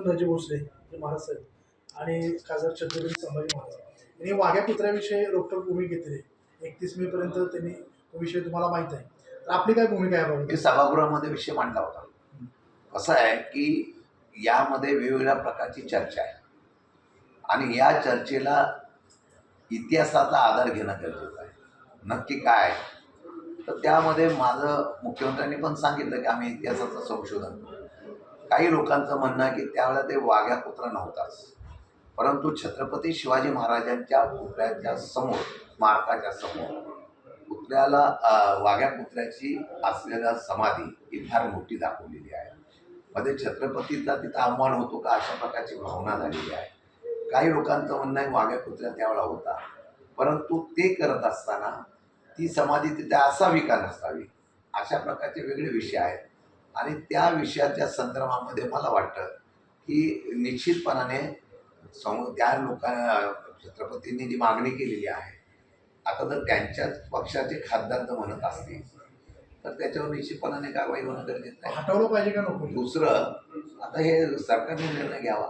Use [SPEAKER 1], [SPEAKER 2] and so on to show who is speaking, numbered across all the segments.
[SPEAKER 1] नजी राजे भोसले हे महाराज साहेब आणि खासदार छत्रपती संभाजी महाराज. यांनी वाघ्या कुत्र्याविषयी रोखठोक भूमिका घेतली. एकतीस मे पर्यंत त्यांनी तो विषय तुम्हाला माहीत आहे. तर आपली काय भूमिका आहे
[SPEAKER 2] मी सभागृहामध्ये विषय मांडला होता. असं आहे की यामध्ये वेगवेगळ्या प्रकारची चर्चा आहे. आणि या चर्चेला इतिहासाचा आधार घेणं गरजेचं आहे. नक्की काय तर त्यामध्ये माझं मुख्यमंत्र्यांनी पण सांगितलं की आम्ही इतिहासाचं संशोधन करू. काही लोकांचं म्हणणं आहे की त्यावेळेला ते वाघ्या कुत्रा नव्हताच. परंतु छत्रपती शिवाजी महाराजांच्या पुतळ्याच्या समोर स्मारकाच्या समोर पुतळ्याला वाघ्या कुत्र्याची असलेला समाधी ही फार मोठी दाखवलेली आहे. मध्ये छत्रपतीचा तिथं आव्हान होतो का अशा प्रकारची भावना झालेली आहे. काही लोकांचं म्हणणं आहे वाघ्या कुत्र्या त्यावेळा होता. परंतु ते करत असताना ती समाधी तिथे असावी का नसावी अशा प्रकारचे वेगळे विषय आहेत. आणि त्या विषयाच्या संदर्भामध्ये मला वाटतं की निश्चितपणाने सम त्या लोकांना छत्रपतींनी जी मागणी केलेली आहे आता जर त्यांच्याच पक्षाचे खासदार जर म्हणत असतील तर त्याच्यावर निश्चितपणाने कारवाई होणं गरजेचं आहे.
[SPEAKER 1] हटवलं पाहिजे का नको?
[SPEAKER 2] दुसरं आता हे सरकारने निर्णय घ्यावा.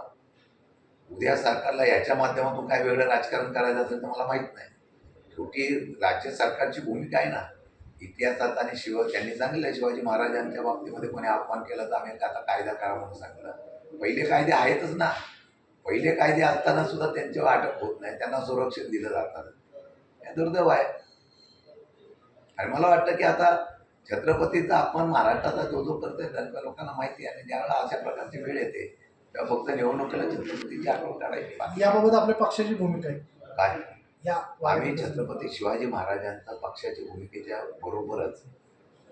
[SPEAKER 2] उद्या सरकारला याच्या माध्यमातून काय वेगळं राजकारण करायचं असेल तर मला माहीत नाही. शेवटी राज्य सरकारची भूमिका आहे ना इतिहासात आणि शिव त्यांनी सांगितलं शिवाजी महाराजांच्या बाबतीमध्ये कोणी अपमान केला तर आम्ही आता कायदा करा म्हणून सांगितलं. पहिले कायदे आहेतच ना. पहिले कायदे असताना सुद्धा त्यांच्यावर अटक होत नाही. त्यांना संरक्षण दिलं जातं. हे दुर्दैव आहे. आणि मला वाटतं की आता छत्रपतीचा अपमान महाराष्ट्राचा जो जो करतोय त्या लोकांना माहिती आहे. आणि ज्यावेळेला अशा प्रकारची वेळ येते तेव्हा फक्त निवडणुकीला छत्रपतीची आठवण काढायची.
[SPEAKER 1] याबाबत आपल्या पक्षाची भूमिका आहे.
[SPEAKER 2] काय? आम्ही छत्रपती शिवाजी महाराजांच्या पक्षाच्या भूमिकेच्या बरोबरच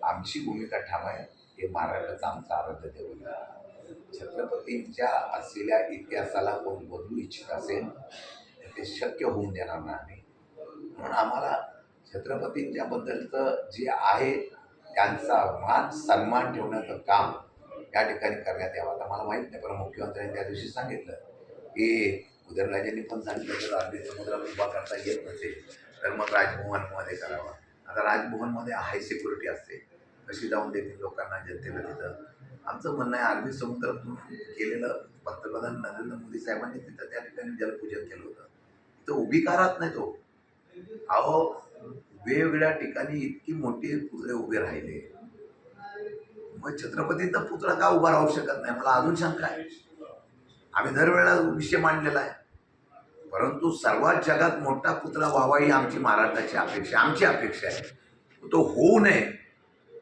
[SPEAKER 2] आमची भूमिका ठाम आहे हे महाराष्ट्राचं आमचं आराध्य देव. छत्रपतींच्या असलेल्या इतिहासाला कोण बदलू इच्छित असेल तर ते शक्य होऊन देणार नाही म्हणून आम्हाला छत्रपतींच्या बद्दलचं जे आहे त्यांचा मान सन्मान ठेवण्याचं काम या ठिकाणी करण्यात यावं. आता मला माहीत नाही पण मुख्यमंत्र्यांनी त्या दिवशी सांगितलं की उदयनराजेंनी पण सांगितलं तर अरबी समुद्रात उभा करता येत नसेल तर मग राजभवनमध्ये करावा. आता राजभवनमध्ये हाय सिक्युरिटी असते. कशी जाऊन देतील लोकांना जनतेला तिथं आमचं म्हणणं आहे अरबी समुद्रातून केलेलं पंतप्रधान नरेंद्र मोदी साहेबांनी तिथं त्या ठिकाणी जलपूजन केलं होतं. तिथं उभी का राहत नाही तो? अहो वेगवेगळ्या ठिकाणी इतकी मोठी पुतळे उभे राहिले. मग छत्रपतींचा पुतळा का उभा राहू शकत नाही? मला अजून शंका आहे. आम्ही दरवेळेला विषय मांडलेला आहे. परंतु सर्वात जगात मोठा पुतळा व्हावा ही आमची महाराष्ट्राची अपेक्षा आमची अपेक्षा आहे. तो होऊ नये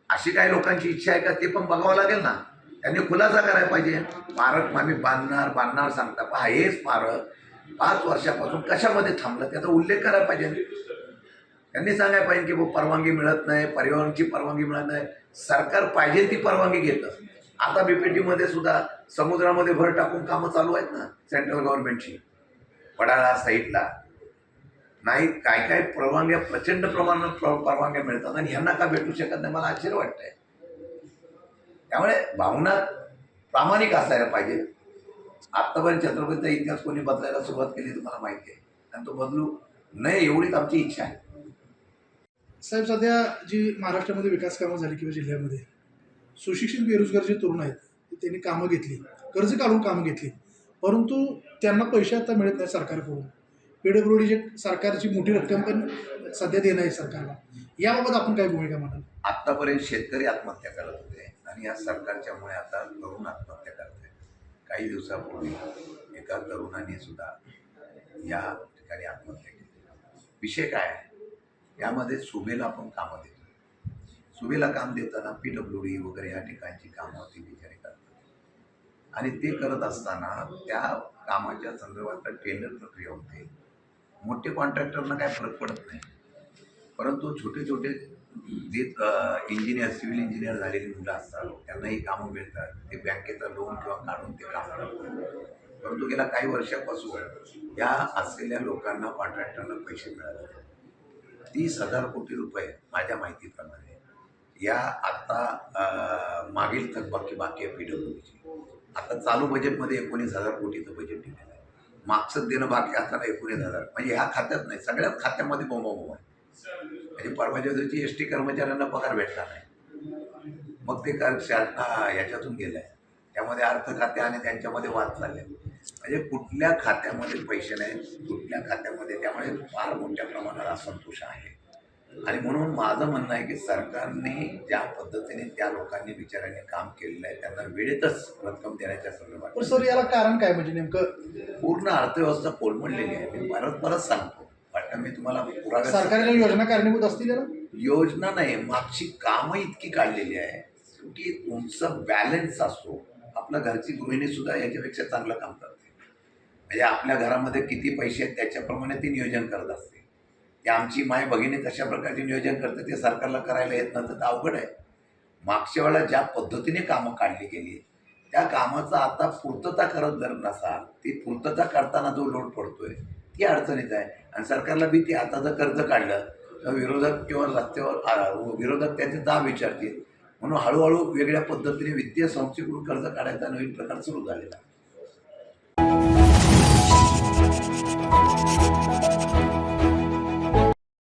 [SPEAKER 2] अशी काही लोकांची इच्छा आहे का ते पण बघावं लागेल ना. त्यांनी खुलासा करायला पाहिजे. स्मारक आम्ही बांधणार बांधणार सांगता पहा हे स्मारक पाच वर्षापासून कशामध्ये थांबलं त्याचा उल्लेख करायला पाहिजे. त्यांनी सांगायला पाहिजे की बुवा परवानगी मिळत नाही परिवहनची परवानगी मिळत नाही. सरकार पाहिजे ती परवानगी घेतं. आता बीपीटीमध्ये सुद्धा समुद्रामध्ये भर टाकून कामं चालू आहेत ना सेंट्रल गव्हर्नमेंटची वडाळा साईडला. नाही काय काय परवानग्या प्रचंड प्रमाणात प्र- परवानग्या मिळतात आणि ह्यांना का भेटू शकत नाही मला आश्चर्य वाटतंय. त्यामुळे भावना प्रामाणिक असायला पाहिजे. आत्तापर्यंत छत्रपतीचा इतिहास कोणी बदलायला सुरुवात केली तुम्हाला माहिती आहे. आणि तो बदलू नये एवढीच आमची इच्छा आहे.
[SPEAKER 1] साहेब सध्या जी महाराष्ट्रामध्ये विकास कामं झाली किंवा जिल्ह्यामध्ये सुशिक्षित बेरोजगार जे तरुण आहेत ते त्यांनी कामं घेतली कर्ज काढून कामं घेतली. परंतु त्यांना पैसे आता मिळत नाही सरकारकडून. पीडब्ल्यू जे सरकारची मोठी रक्कम पण सध्या देणं आहे सरकारला. याबाबत आपण काय भूमिका म्हणाल
[SPEAKER 2] आत्तापर्यंत शेतकरी आत्महत्या करत होते आणि या सरकारच्यामुळे आता तरुण आत्महत्या करत आहेत. काही दिवसापूर्वी एका तरुणाने सुद्धा या ठिकाणी आत्महत्या केली. विषय काय यामध्ये सुबेला आपण कामं देतो सुभेला काम देताना पी डब्ल्यू डी वगैरे या ठिकाणची कामं ते बिचारी करतात. आणि ते करत असताना त्या कामाच्या संदर्भात टेंडर प्रक्रिया होते. मोठे कॉन्ट्रॅक्टरना काय फरक पडत नाही. परंतु छोटे छोटे जे इंजिनियर सिव्हिल इंजिनियर झालेली मुलं असतात त्यांनाही कामं मिळतात. ते बँकेचं लोन किंवा काढून ते काम करतात. परंतु गेल्या काही वर्षापासून या असलेल्या लोकांना कॉन्ट्रॅक्टरना पैसे मिळाले. तीस हजार कोटी रुपये माझ्या माहितीप्रमाणे या आत्ता मागील थकबाकी बाकी आहे पी डब्ल्यू डीची आता चालू बजेटमध्ये एकोणीस हजार कोटीचं बजेट दिलेलं आहे. मागचं देणं बाकी असताना एकोणीस हजार. म्हणजे ह्या खात्यात नाही सगळ्याच खात्यामध्ये बोंबाबोंब आहे. म्हणजे परवाच्या दिवशी एस टी कर्मचाऱ्यांना पगार भेटला नाही मग ते कर शासना याच्यातून गेलं आहे त्यामध्ये अर्थ खाते आणि त्यांच्यामध्ये वाद चालले म्हणजे कुठल्या खात्यामध्ये पैसे नाहीत कुठल्या खात्यामध्ये. त्यामुळे फार मोठ्या प्रमाणात असंतोष आहे. आणि म्हणून माझं म्हणणं आहे की सरकारने ज्या पद्धतीने त्या लोकांनी बिचाऱ्यांनी काम केलेलं आहे त्यांना वेळेतच रक्कम देण्याच्या संदर्भात
[SPEAKER 1] सर याला कारण काय? म्हणजे नेमकं
[SPEAKER 2] पूर्ण अर्थव्यवस्था कोलमडलेली आहे. मी परत परत सांगतो. वाटतं मी तुम्हाला
[SPEAKER 1] सरकारच्या योजना कारणीभूत असतील
[SPEAKER 2] योजना नाही मागची कामं इतकी काढलेली आहे. की तुमचं बॅलन्स असतो आपल्या घरची गृहिणी सुद्धा याच्यापेक्षा चांगलं काम करते. म्हणजे आपल्या घरामध्ये किती पैसे आहेत त्याच्याप्रमाणे ती नियोजन करत असते. ते आमची माय भगिनी कशा प्रकारचे नियोजन करते ते सरकारला करायला येत नव्हतं तर अवघड आहे. मागच्या वेळेला ज्या पद्धतीने कामं काढली गेली त्या कामाचा आता पूर्तता करत जर नसाल ती पूर्तता करताना जो लोट पडतोय ती अडचणीत आहे. आणि सरकारला बी ती आता जर कर्ज काढलं तर विरोधक किंवा रस्त्यावर विरोधक त्याचे दाब विचारतील. म्हणून हळूहळू वेगळ्या पद्धतीने वित्तीय संस्थेकडून कर्ज काढायचा नवीन प्रकार सुरू झालेला